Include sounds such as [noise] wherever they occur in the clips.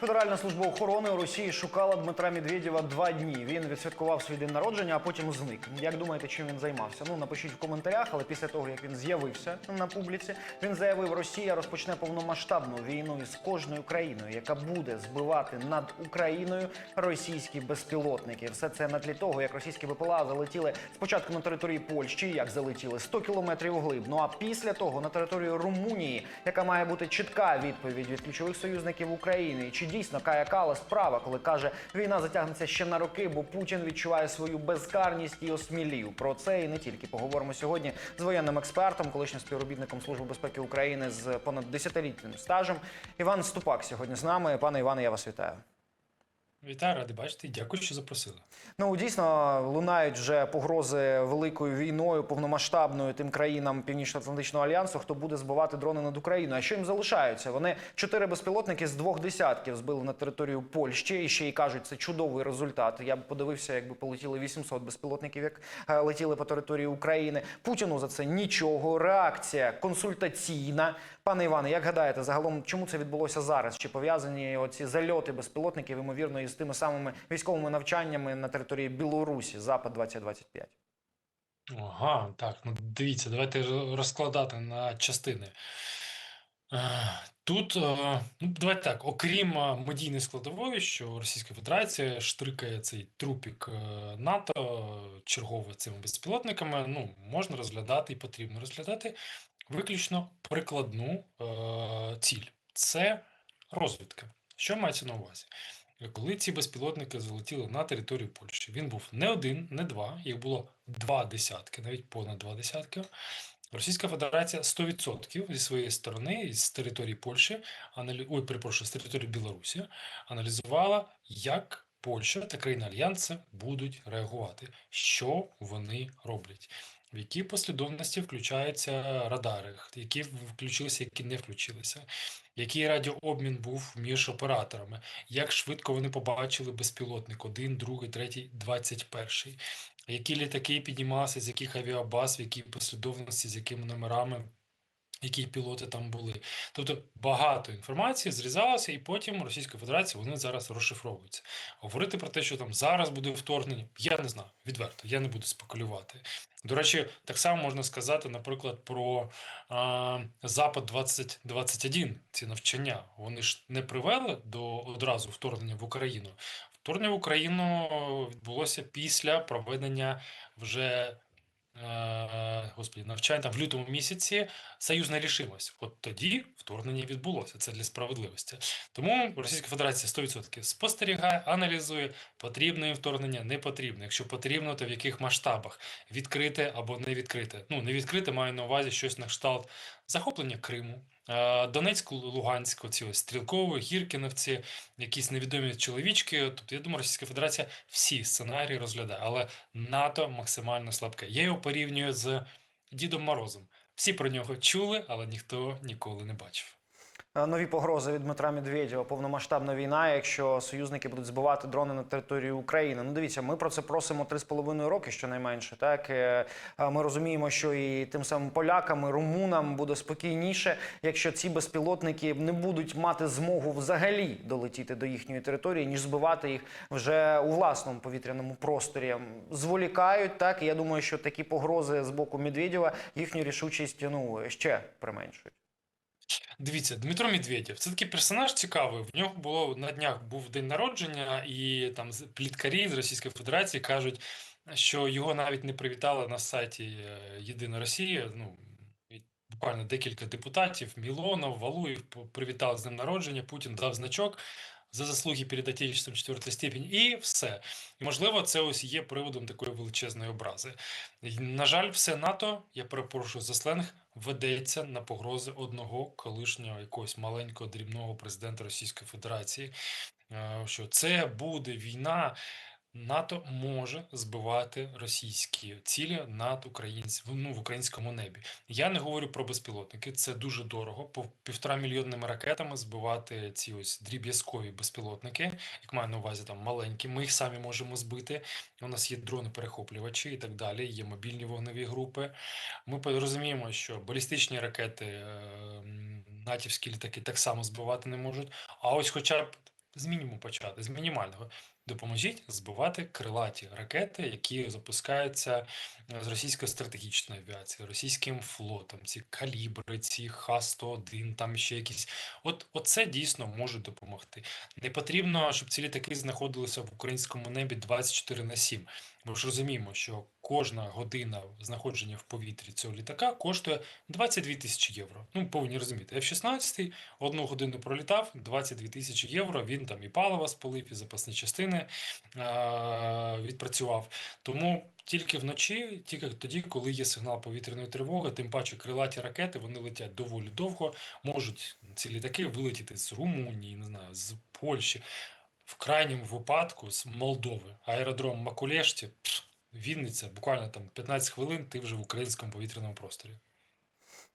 Федеральна служба охорони у Росії шукала Дмитра Медведєва два дні. Він відсвяткував свій день народження, а потім зник. Як думаєте, чим він займався? Ну напишіть в коментарях. Але після того як він з'явився на публіці, він заявив, Росія розпочне повномасштабну війну із кожною країною, яка буде збивати над Україною російські безпілотники. Все це на тлі того, як російські ВПЛА залетіли спочатку на території Польщі, як залетіли 100 кілометрів вглиб. Ну а після того на територію Румунії, яка має бути чітка відповідь від ключових союзників України. Чи дійсно Кая Калас права, коли каже, війна затягнеться ще на роки, бо Путін відчуває свою безкарність і осмілів. Про це і не тільки поговоримо сьогодні з воєнним експертом, колишнім співробітником Служби безпеки України з понад десятилітнім стажем. Іван Ступак сьогодні з нами. Пане Іване, я вас вітаю. Вітаю, радий бачити. Дякую, що запросили. Ну дійсно лунають вже погрози великою війною, повномасштабною тим країнам Північно-Атлантичного альянсу, хто буде збивати дрони над Україною. А що їм залишаються? Вони чотири безпілотники з двох десятків збили на територію Польщі. І ще й кажуть, це чудовий результат. Я б подивився, якби полетіли 800 безпілотників, як е, летіли по території України. Путіну за це нічого. Реакція консультаційна. Пане Іване, як гадаєте, загалом чому це відбулося зараз? Чи пов'язані оці зальоти безпілотників, ймовірно, із тими самими військовими навчаннями на території Білорусі, Запад 2025? Ага, так, ну дивіться, давайте розкладати на частини. Е, Тут, е, ну, давайте так, окрім е, медійної складової, що Російська Федерація штрикає цей трупік НАТО чергово цими безпілотниками, ну, можна розглядати і потрібно розглядати виключно прикладну е, ціль. Це розвідка. Що мається на увазі? Коли ці безпілотники залетіли на територію Польщі, він був не один, не два, їх було два десятки, навіть понад два десятки. Російська Федерація 100% зі своєї сторони, з території Польщі, аналі... ой, перепрошую, з території Білорусі, аналізувала, як Польща та країни Альянсу будуть реагувати, що вони роблять. В якій послідовності включаються радари, які включилися, які не включилися, який радіообмін був між операторами, як швидко вони побачили безпілотник, один, другий, третій, двадцять перший, які літаки піднімалися, з яких авіабаз, в якій послідовності, з якими номерами, які пілоти там були. Тобто багато інформації зрізалося, і потім Російська Федерація вони зараз розшифровуються. Говорити про те, що там зараз буде вторгнення, я не знаю, відверто, я не буду спекулювати. До речі, так само можна сказати, наприклад, про а, Запад 2021, ці навчання. Вони ж не привели до одразу вторгнення в Україну. Вторгнення в Україну відбулося після проведення вже е, навчання навчань там в лютому місяці союзна рішимость. От тоді вторгнення відбулося. Це для справедливості. Тому Російська Федерація 100% спостерігає, аналізує, потрібне вторгнення, не потрібне. Якщо потрібно, то в яких масштабах відкрите або не відкрите. Ну не відкрите маю на увазі щось на кшталт захоплення Криму. Е, Луганську, ці ось стрілкові, гіркіновці, якісь невідомі чоловічки. Тобто, я думаю, Російська Федерація всі сценарії розглядає, але НАТО максимально слабке. Я його порівнюю з Дідом Морозом. Всі про нього чули, але ніхто ніколи не бачив. Е, Нові погрози від Дмитра Медведєва, повномасштабна війна, якщо союзники будуть збивати дрони на території України. Ну дивіться, ми про це просимо три з половиною роки, щонайменше. Так Е, е, ми розуміємо, що і тим самим полякам, і румунам буде спокійніше, якщо ці безпілотники не будуть мати змогу взагалі долетіти до їхньої території, ніж збивати їх вже у власному повітряному просторі. Зволікають так. І я думаю, що такі погрози з боку Медведєва їхню рішучість ну ще применшують. Дивіться, Дмитро Медведєв, це такий персонаж цікавий. В нього було на днях був день народження, і там з- пліткарі з Російської Федерації кажуть, що його навіть не привітали на сайті е, Єдина Росія. Ну буквально декілька депутатів, Мілонов, Валуєв п- привітали з днем народження. Путін дав значок за заслуги перед Отечеством четвертої степені, і все. І можливо, це ось є приводом такої величезної образи. На жаль, все НАТО, я перепрошую за сленг, ведеться на погрози одного колишнього якогось маленького дрібного президента Російської Федерації. е, Що це буде війна. НАТО може збивати російські цілі над українсь... ну, в українському небі. Я не говорю про безпілотники, це дуже дорого. По півтора мільйонними ракетами збивати ці ось дріб'язкові безпілотники, як маю на увазі там маленькі. Ми їх самі можемо збити. У нас є дрони-перехоплювачі і так далі. Є мобільні вогневі групи. Ми розуміємо, що балістичні ракети, е, натівські літаки так само збивати не можуть. А ось, хоча б з мінімуму почати, з мінімального. Допоможіть збивати крилаті ракети, які запускаються е, з російської стратегічної авіації, російським флотом, ці калібри, ці Х-101, там ще якісь. От, оце дійсно може допомогти. Не потрібно, щоб ці літаки знаходилися в українському небі 24 на 7. Ми ж розуміємо, що кожна година знаходження в повітрі цього літака коштує 22 тисячі євро. Ну, повинні розуміти, F-16 одну годину пролітав, 22 тисячі євро. Він там і паливо спалив, і запасні частини відпрацював. Тому тільки вночі, тільки тоді, коли є сигнал повітряної тривоги, тим паче крилаті ракети, вони летять доволі довго, можуть ці літаки вилетіти з Румунії, не знаю, з Польщі. В крайньому випадку з Молдови. Аеродром Макулешті, Вінниця, буквально там 15 хвилин, ти вже в українському повітряному просторі.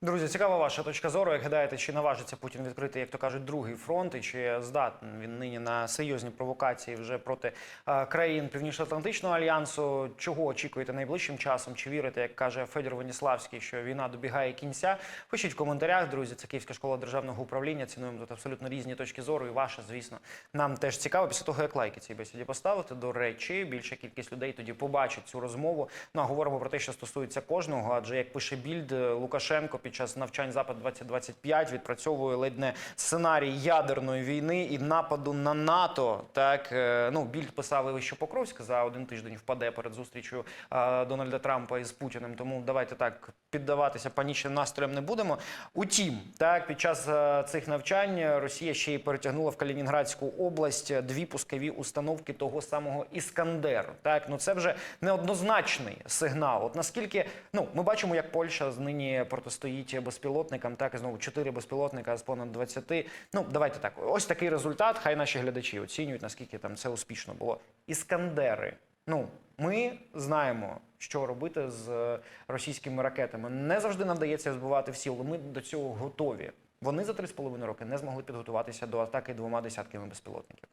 Друзі, цікава ваша точка зору. Як гадаєте, чи наважиться Путін відкрити, як то кажуть, другий фронт, і чи здатний він нині на серйозні провокації вже проти е, країн Північно-Атлантичного альянсу? Чого очікуєте найближчим часом? Чи вірите, як каже Федір Веніславський, що війна добігає кінця? Пишіть в коментарях, друзі. Це Київська школа державного управління. Цінуємо тут абсолютно різні точки зору. І ваша, звісно, нам теж цікаво. Після того, як лайки цій бесіді поставити. До речі, більша кількість людей тоді побачить цю розмову. Ну а говоримо про те, що стосується кожного. Адже як пише більд Лукашенко під час навчань запад 2025 відпрацьовує ледь не сценарій ядерної війни і нападу на НАТО. Так е, ну більд писав і що Покровськ за один тиждень впаде перед зустрічю е, Дональда Трампа із Путіним. Тому давайте так піддаватися панічним настроям не будемо. Утім, так під час е, цих навчань Росія ще й перетягнула в Калінінградську область дві пускові установки того самого Іскандер. Так, ну це вже неоднозначний сигнал. От наскільки ну ми бачимо, як Польща нині протистоїть безпілотникам, так і знову чотири безпілотника з понад 20. Ну давайте так. Ось такий результат. Хай наші глядачі оцінюють, наскільки там це успішно було. Іскандери. Ну, ми знаємо, що робити з е, російськими ракетами. Не завжди нам вдається збивати всі, але ми до цього готові. Вони за 3,5 роки не змогли підготуватися до атаки двома десятками безпілотників.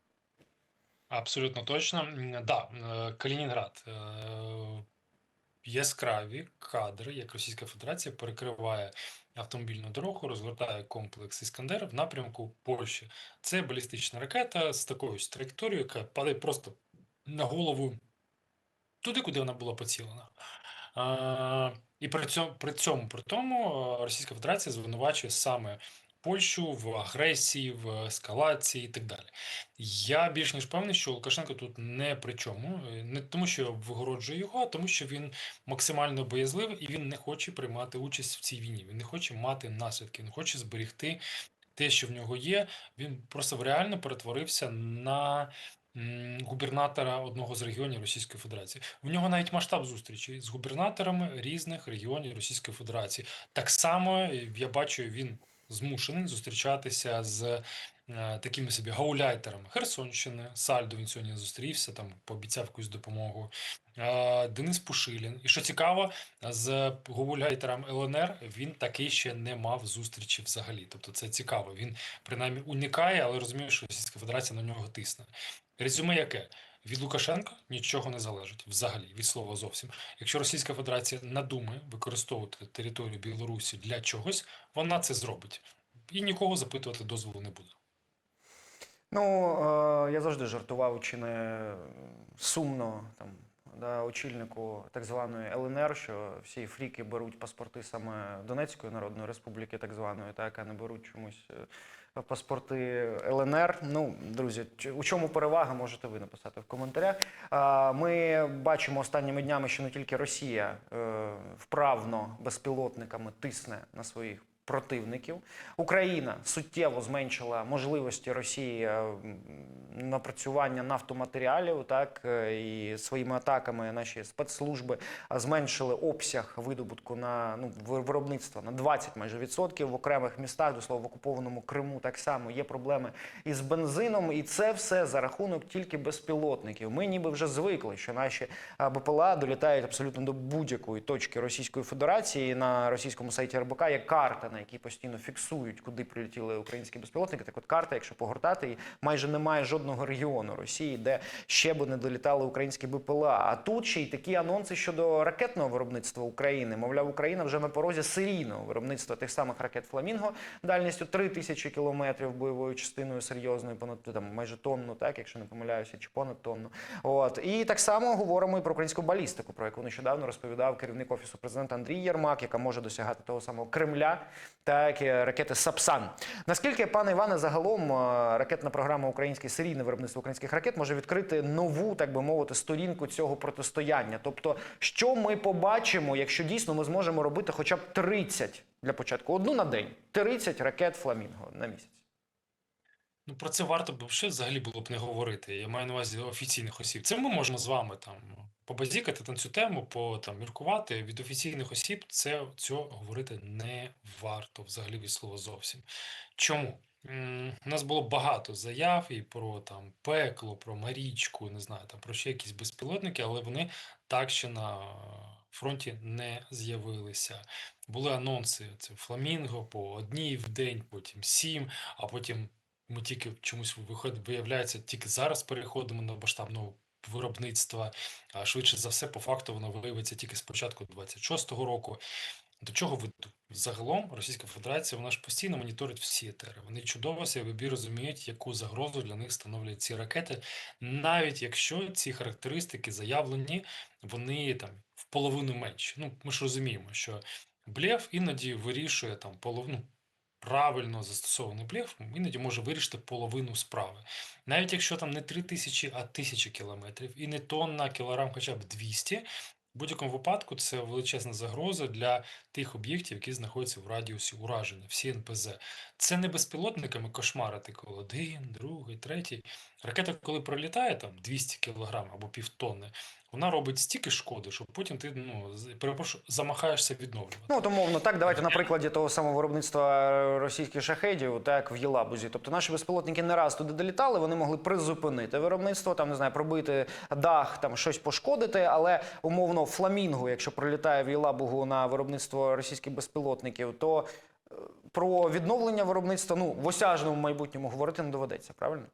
Абсолютно точно. Да, е, Калінінград. Яскраві кадри, як Російська Федерація перекриває автомобільну дорогу, розгортає комплекс Іскандер в напрямку Польщі. Це балістична ракета з такою ж траєкторією, яка падає просто на голову туди, куди вона була поцілена. А, і при цьому, при цьому, при тому, Російська Федерація звинувачує саме Польщу в агресії, в ескалації і так далі. Я більш ніж певний, що Лукашенко тут не при чому, Е, не тому, що я вигороджую його, а тому, що він максимально боязливий і він не хоче приймати участь в цій війні. Він не хоче мати наслідки, не хоче зберегти те, що в нього є. Він просто реально перетворився на губернатора одного з регіонів Російської Федерації. В нього навіть масштаб зустрічі з губернаторами різних регіонів Російської Федерації. Так само е, я бачу, він змушений зустрічатися з е, такими собі гауляйтерами Херсонщини. Сальдо він сьогодні зустрівся, там пообіцяв якусь допомогу. Денис Пушилін. І що цікаво, з гауляйтером ЛНР він таки ще не мав зустрічі взагалі. Тобто це цікаво. Він принаймні уникає, але розуміє, що Російська Федерація на нього тисне. Резюме яке? Від Лукашенка нічого не залежить взагалі від слова зовсім. Якщо Російська Федерація надумає використовувати територію Білорусі для чогось, вона це зробить і нікого запитувати дозволу не буде. Ну, е, я завжди жартував, чи не сумно там. Да, очільнику так званої ЛНР, що всі фріки беруть паспорти саме Донецької Народної Республіки, так званої, так, а не беруть чомусь е, паспорти ЛНР. Ну, друзі, у чому перевага, можете ви написати в коментарях. Ми бачимо останніми днями, що не тільки Росія е, вправно безпілотниками тисне на своїх противників. Україна суттєво зменшила можливості Росії е, напрацювання нафтоматеріалів, так е, і своїми атаками наші спецслужби е, зменшили обсяг видобутку на ну виробництва на 20 майже відсотків в окремих містах, до слова в окупованому Криму так само є проблеми із бензином, і це все за рахунок тільки безпілотників. Ми ніби вже звикли, що наші БПЛА долітають абсолютно до будь-якої точки Російської Федерації. На російському сайті РБК є карта, на які постійно фіксують, куди прилетіли українські безпілотники. Так от карта, якщо погортати, її, майже немає жодного регіону Росії, де ще би не долітали українські БПЛА. А тут ще й такі анонси щодо ракетного виробництва України. Мовляв, Україна вже на порозі серійного виробництва тих самих ракет Фламінго дальністю 3 тисячі кілометрів бойовою частиною серйозною, понад там майже тонну, так якщо не помиляюся, чи понад тонну. От і так само говоримо і про українську балістику, про яку нещодавно розповідав керівник офісу президента Андрій Єрмак, яка може досягати того самого Кремля, так і ракети Сапсан. Наскільки пане Іване, загалом е, ракетна програма Українське серійне виробництво українських ракет може відкрити нову, так би мовити, сторінку цього протистояння? Тобто, що ми побачимо, якщо дійсно ми зможемо робити хоча б 30 для початку, одну на день, 30 ракет Фламінго на місяць. Ну, про це варто б взагалі було б не говорити. Я маю на увазі офіційних осіб. Це ми можемо з вами там побазікати на цю тему, по там міркувати. Від офіційних осіб це цього говорити не варто взагалі від слова зовсім. Чому? У нас було багато заяв і про там пекло, про Марічку, не знаю, там про ще якісь безпілотники, але вони так ще на фронті не з'явилися. Були анонси: це Фламінго по одній в день, потім сім, а потім ми тільки чомусь виходить, виявляється, тільки зараз переходимо до масштабного виробництва. А швидше за все, по факту, воно виявиться тільки з початку 26-го року. До чого веду? Загалом Російська Федерація вона ж постійно моніторить всі етери. Вони чудово собі розуміють, яку загрозу для них становлять ці ракети, навіть якщо ці характеристики заявлені, вони там в половину менші. Ну, ми ж розуміємо, що блеф іноді вирішує там половину. Правильно застосований блеф іноді може вирішити половину справи. Навіть якщо там не 3 тисячі, а тисячі кілометрів, і не тонна, кілограм хоча б 200, в будь-якому випадку це величезна загроза для тих об'єктів, які знаходяться в радіусі ураження, всі НПЗ. Це не безпілотниками кошмарити, коли один, другий, третій. Ракета, коли пролітає там 200 кілограм або півтонни, вона робить стільки шкоди, що потім ти ну, з- перепрошую, замахаєшся відновлювати. Ну, от умовно, так, давайте на прикладі того самого виробництва російських шахедів, так в Єлабузі. Тобто наші безпілотники не раз туди долітали, вони могли призупинити виробництво, там не знаю, пробити дах, там щось пошкодити. Але умовно фламінго, якщо прилітає в Єлабугу на виробництво російських безпілотників, то е, про відновлення виробництва ну в осяжному майбутньому говорити не доведеться, правильно?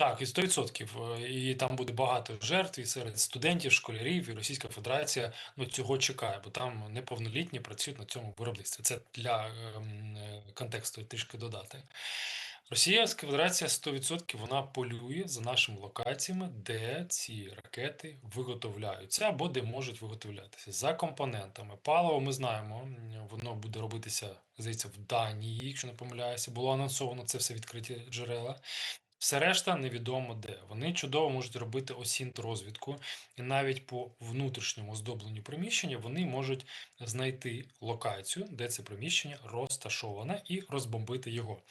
Так, і 100%. Е, І там буде багато жертв і серед студентів, школярів, і Російська Федерація ну, цього чекає, бо там неповнолітні працюють на цьому виробництві. Це для ем, е, контексту трішки додати. Російська Федерація 100% вона полює за нашими локаціями, де ці ракети виготовляються або де можуть виготовлятися. За компонентами. Паливо ми знаємо, воно буде робитися, здається, в Данії, якщо не помиляюся. Було анонсовано це все відкриті джерела. Все решта невідомо де. Вони чудово можуть робити осінт розвідку, і навіть по внутрішньому оздобленню приміщення вони можуть знайти локацію, де це приміщення розташоване, і розбомбити його.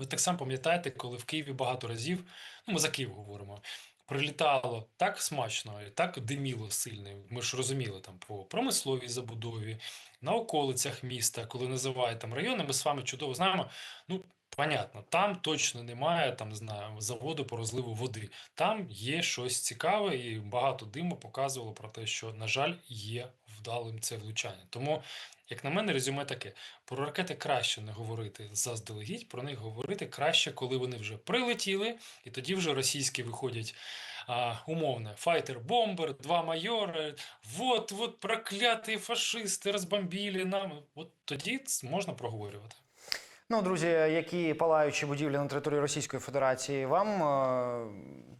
Ви так само пам'ятаєте, коли в Києві багато разів, ну ми за Київ говоримо, прилітало так смачно і так диміло сильно. Ми ж розуміли там по промисловій забудові, на околицях міста, коли називають там райони, ми з вами чудово знаємо. Ну, понятно, там точно немає там, знаю, заводу по розливу води. Там є щось цікаве, і багато диму показувало про те, що, на жаль, є вдалим це влучання. Тому, як на мене, резюме таке: про ракети краще не говорити заздалегідь, про них говорити краще, коли вони вже прилетіли, і тоді вже російські виходять. А, умовне, файтер-бомбер, два майори, вот прокляті фашисти розбомбили нам. От тоді можна проговорювати. Ну, друзі, які палаючі будівлі на території Російської Федерації вам, е,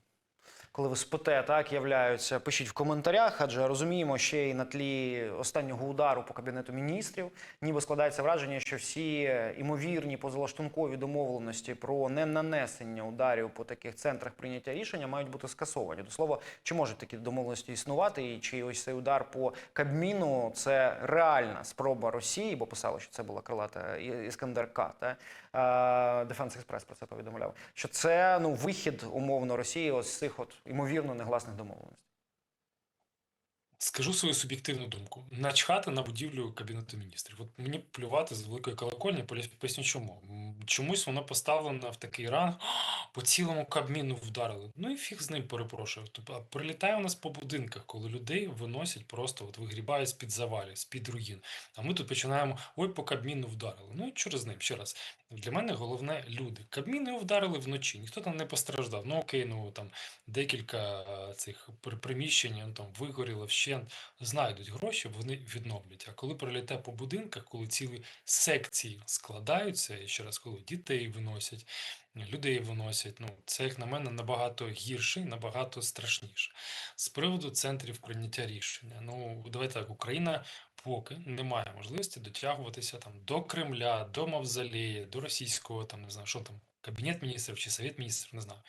коли ви спите, так являються, пишіть в коментарях, адже розуміємо, ще й на тлі останнього удару по кабінету міністрів, ніби складається враження, що всі імовірні позалаштункові домовленості про ненанесення ударів по таких центрах прийняття рішення мають бути скасовані. До слова, чи можуть такі домовленості існувати, і чи ось цей удар по Кабміну це реальна спроба Росії, бо писали, що це була крилата І- Іскандер та Дефенс Експрес про це повідомляв. Що це ну вихід умовно Росії ось з цих от імовірно негласних домовленостей. Скажу свою суб'єктивну думку. Начхати на будівлю Кабінету міністрів. От мені плювати з великої колокольні, поясню чому. Чомусь воно поставлено в такий ранг, [gasps] по цілому Кабміну вдарили. Ну і фіг з ним перепрошую. Тобто, прилітає у нас по будинках, коли людей виносять просто, от вигрібають з-під завалів, з-під руїн. А ми тут починаємо, ой, по Кабміну вдарили. Ну і через ним, ще раз. Для мене головне люди. Кабмін його вдарили вночі, ніхто там не постраждав. Ну окей, ну там декілька цих при- приміщень ну, там вигоріло вщент, знайдуть гроші, вони відновлять. А коли прилітає по будинках, коли цілі секції складаються, і ще раз, коли дітей виносять, людей виносять, ну це як на мене набагато гірше набагато страшніше. З приводу центрів прийняття рішення. Ну давайте так, Україна поки не має можливості дотягуватися там до Кремля, до Мавзолея, до російського там не знаю, що там. Кабінет міністрів чи Совет міністрів, не знаю.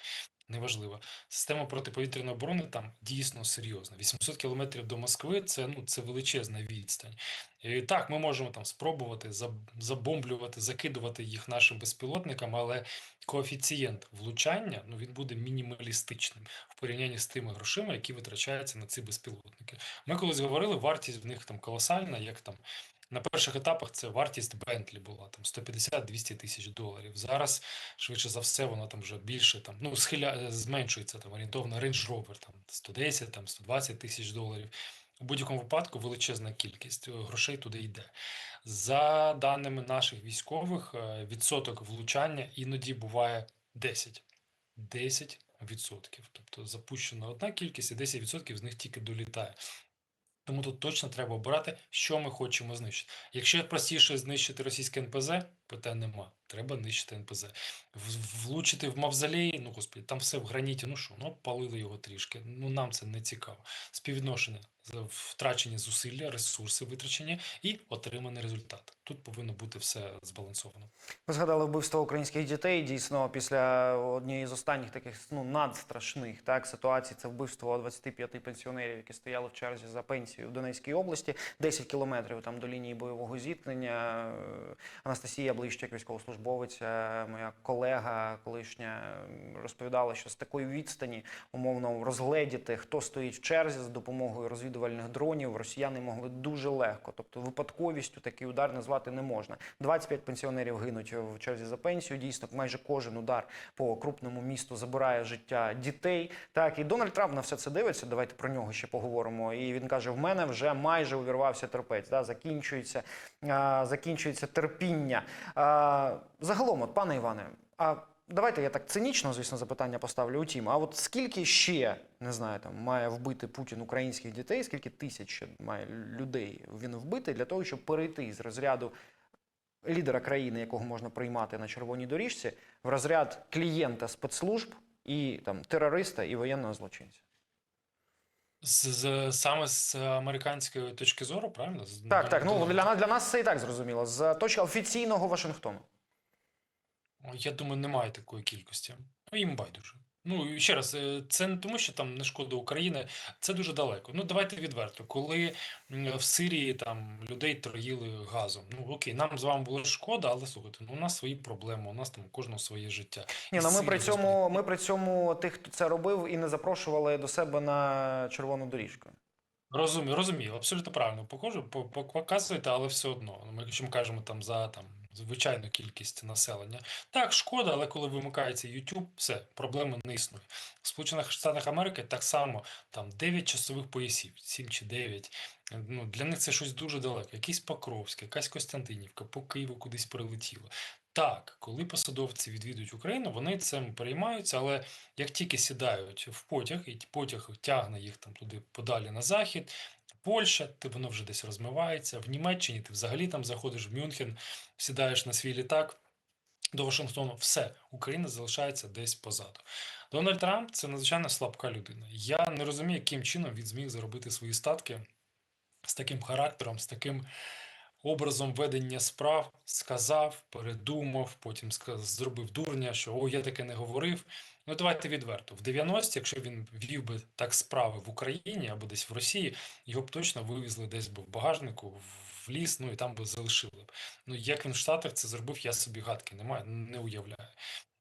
Неважливо. Система протиповітряної оборони там дійсно серйозна. 800 кілометрів до Москви це ну це величезна відстань. І так, ми можемо там спробувати забомблювати, закидувати їх нашим безпілотникам, але коефіцієнт влучання ну він буде мінімалістичним в порівнянні з тими грошима, які витрачаються на ці безпілотники. Ми колись говорили, вартість в них там колосальна, як там. На перших етапах це вартість Бентлі була там 150-200 тисяч доларів. Зараз швидше за все, воно там вже більше там ну схиля зменшується там орієнтовно Range Rover там 110, там 120 тисяч доларів. У будь-якому випадку величезна кількість е, грошей туди йде. За даними наших військових, е, відсоток влучання іноді буває 10. 10 відсотків. Тобто запущена одна кількість, і 10 відсотків з них тільки долітає. Тому тут точно треба обирати, що ми хочемо знищити. Якщо простіше знищити російське НПЗ, питань нема. Треба нищити НПЗ. Влучити в мавзолеї, ну господи, там все в граніті. Ну що, ну палили його трішки. Ну нам це не цікаво. Співвідношення втрачені зусилля, ресурси витрачені і отриманий результат. Тут повинно бути все збалансовано. Ви згадали вбивство українських дітей. Дійсно, після однієї з останніх таких ну надстрашних так ситуацій, це вбивство 25 пенсіонерів, які стояли в черзі за пенсію в Донецькій області, 10 кілометрів там до лінії бойового зіткнення. Е, Анастасія Блищак, військовослужбовиця, моя колега колишня розповідала, що з такої відстані умовно розгледіти, хто стоїть в черзі за допомогою розвідувальних дронів, росіяни могли дуже легко. Тобто випадковістю такий удар назвати не можна. 25 пенсіонерів гинуть в черзі за пенсію. Дійсно, майже кожен удар по крупному місту забирає життя дітей. Так і Дональд Трамп на все це дивиться. Давайте про нього ще поговоримо. І він каже: в мене вже майже увірвався терпець. Да? Закінчується, а, закінчується терпіння. А, загалом, от пане Іване, а давайте я так цинічно, звісно, запитання поставлю. Утім, а от скільки ще не знаю, там має вбити Путін українських дітей, скільки тисяч має людей він вбити для того, щоб перейти з розряду лідера країни, якого можна приймати на червоній доріжці, в розряд клієнта спецслужб і там терориста і воєнного злочинця. З, з, саме з американської точки зору, правильно? З- Так, так. Ну для нас для нас це і так зрозуміло. З точки офіційного Вашингтону. Я думаю, немає такої кількості. Ну, їм байдуже. Ну, і ще раз, е, це не тому, що там не шкода України, це дуже далеко. Ну, давайте відверто. Коли м, в Сирії там людей троїли газом. Ну окей, нам з вами було шкода, але слухайте, ну у нас свої проблеми, у нас там у кожного своє життя. Ні, І ну ми Сирія, при цьому ми при цьому тих, хто це робив, і не запрошували до себе на червону доріжку. Розумію, розумію, абсолютно правильно. Покажу, по- по- показуєте, але все одно. Ну, Ми, якщо ми кажемо там за там звичайну кількість населення. Так, шкода, але коли вимикається YouTube, все, проблеми не існує. В Сполучених Штатах Америки так само там 9 часових поясів, 7 чи 9. Ну, для них це щось дуже далеко. Якийсь Покровськ, якась Костянтинівка, по Києву кудись прилетіло. Так, коли посадовці відвідують Україну, вони цим переймаються, але як тільки сідають в потяг, і потяг тягне їх там туди подалі на захід, Польща, ти воно вже десь розмивається. В Німеччині ти взагалі там заходиш в Мюнхен, сідаєш на свій літак до Вашингтону, все, Україна залишається десь позаду. Дональд Трамп це надзвичайно слабка людина. Я не розумію, яким чином він зміг заробити свої статки з таким характером, з таким образом ведення справ, сказав, передумав, потім зробив дурня, що о, я таке не говорив. Ну, давайте відверто. В 90-ті, якщо він вів би так справи в Україні або десь в Росії, його б точно вивезли десь би в багажнику, в ліс, ну і там би залишили б. Ну, як він в Штатах це зробив, я собі гадки не маю, не уявляю.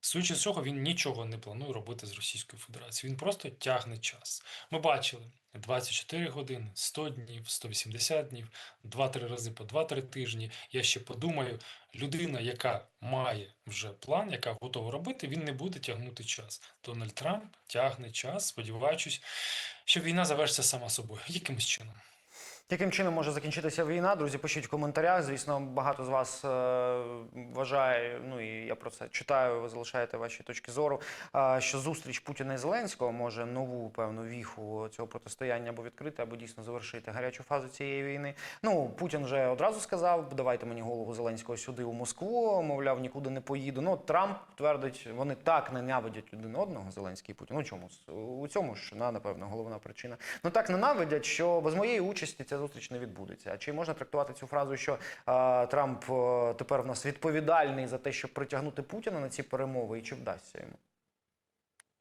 Судячи цього, він нічого не планує робити з Російською Федерацією. Він просто тягне час. Ми бачили 24 години, 100 днів, 180 днів, 2-3 рази по 2-3 тижні. Я ще подумаю, людина, яка має вже план, яка готова робити, він не буде тягнути час. Дональд Трамп тягне час, сподіваючись, що війна завершиться сама собою, якимось чином. Яким чином може закінчитися війна? Друзі, пишіть в коментарях. Звісно, багато з вас е, вважає, ну і я про це читаю. Ви залишаєте ваші точки зору. е, що зустріч Путіна і Зеленського може нову певну віху цього протистояння або відкрити, або дійсно завершити гарячу фазу цієї війни. Ну Путін вже одразу сказав: давайте мені голову Зеленського сюди у Москву. Мовляв, нікуди не поїду. Ну Трамп твердить, вони так ненавидять один одного. Зеленський і Путін. Ну чому у цьому ж на напевно головна причина. Ну так ненавидять, що без моєї участі ця зустріч не відбудеться. А чи можна трактувати цю фразу, що е, Трамп е, тепер в нас відповідальний за те, щоб притягнути Путіна на ці перемови, і чи вдасться йому?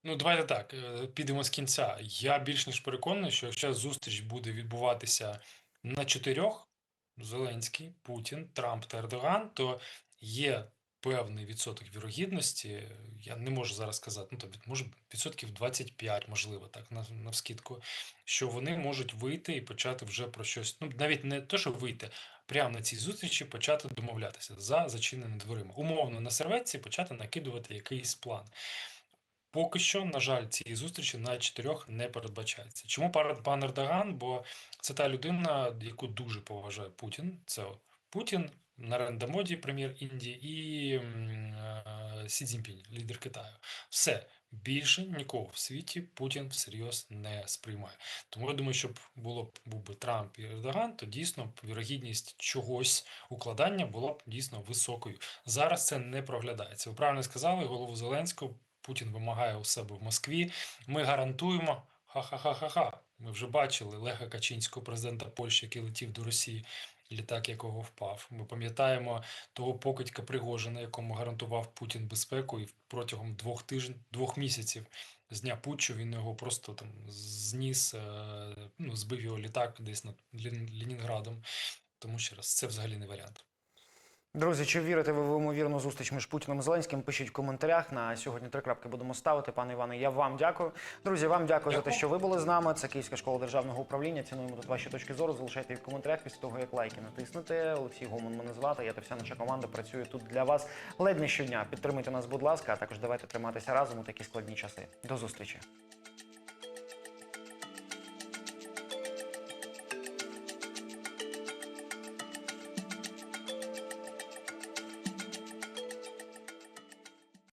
Ну, давайте так, е, підемо з кінця. Я більш ніж переконаний, що якщо зустріч буде відбуватися на чотирьох: Зеленський, Путін, Трамп та Ердоган, то є певний відсоток вірогідності. Я не можу зараз сказати, ну тобто, може відсотків 25, можливо, так, на, навскидку, що вони можуть вийти і почати вже про щось. Ну, навіть не то, що вийти, прямо на цій зустрічі почати домовлятися за зачиненими дверима. Умовно на серветці почати накидувати якийсь план. Поки що, на жаль, цієї зустрічі на чотирьох не передбачається. Чому пан Ердоган? Бо це та людина, яку дуже поважає Путін. Це Путін, Нарендра Моді, прем'єр Індії, і е, Сі Цзіньпінь, лідер Китаю. Все більше нікого в світі Путін всерйоз не сприймає. Тому я думаю, щоб було б був би Трамп і Ердоган, то дійсно вірогідність чогось укладання була б дійсно високою. Зараз це не проглядається. Ви правильно сказали, голову Зеленського Путін вимагає у себе в Москві. Ми гарантуємо. Ха-ха-ха-ха-ха. Ми вже бачили Леха Качинського, президента Польщі, який летів до Росії, літак якого впав. Ми пам'ятаємо того покидька Пригожина, якому гарантував Путін безпеку, і протягом двох тижнів, двох місяців з дня путчу він його просто там зніс, е, ну, збив його літак десь над Ленінградом. Тому ще раз, це взагалі не варіант. Друзі, чи вірите ви в ймовірну зустріч між Путіним і Зеленським? Пишіть в коментарях. На сьогодні три крапки будемо ставити. Пане Іване, я вам дякую. Друзі, вам дякую, за те, що ви були з нами. Це Київська школа державного управління. Цінуємо тут ваші точки зору. Залишайте їх в коментарях після того, як лайки натиснете. Олексій Гомон мене звати. Я та вся наша команда працює тут для вас ледь не щодня. Підтримуйте нас, будь ласка, а також давайте триматися разом у такі складні часи. До зустрічі.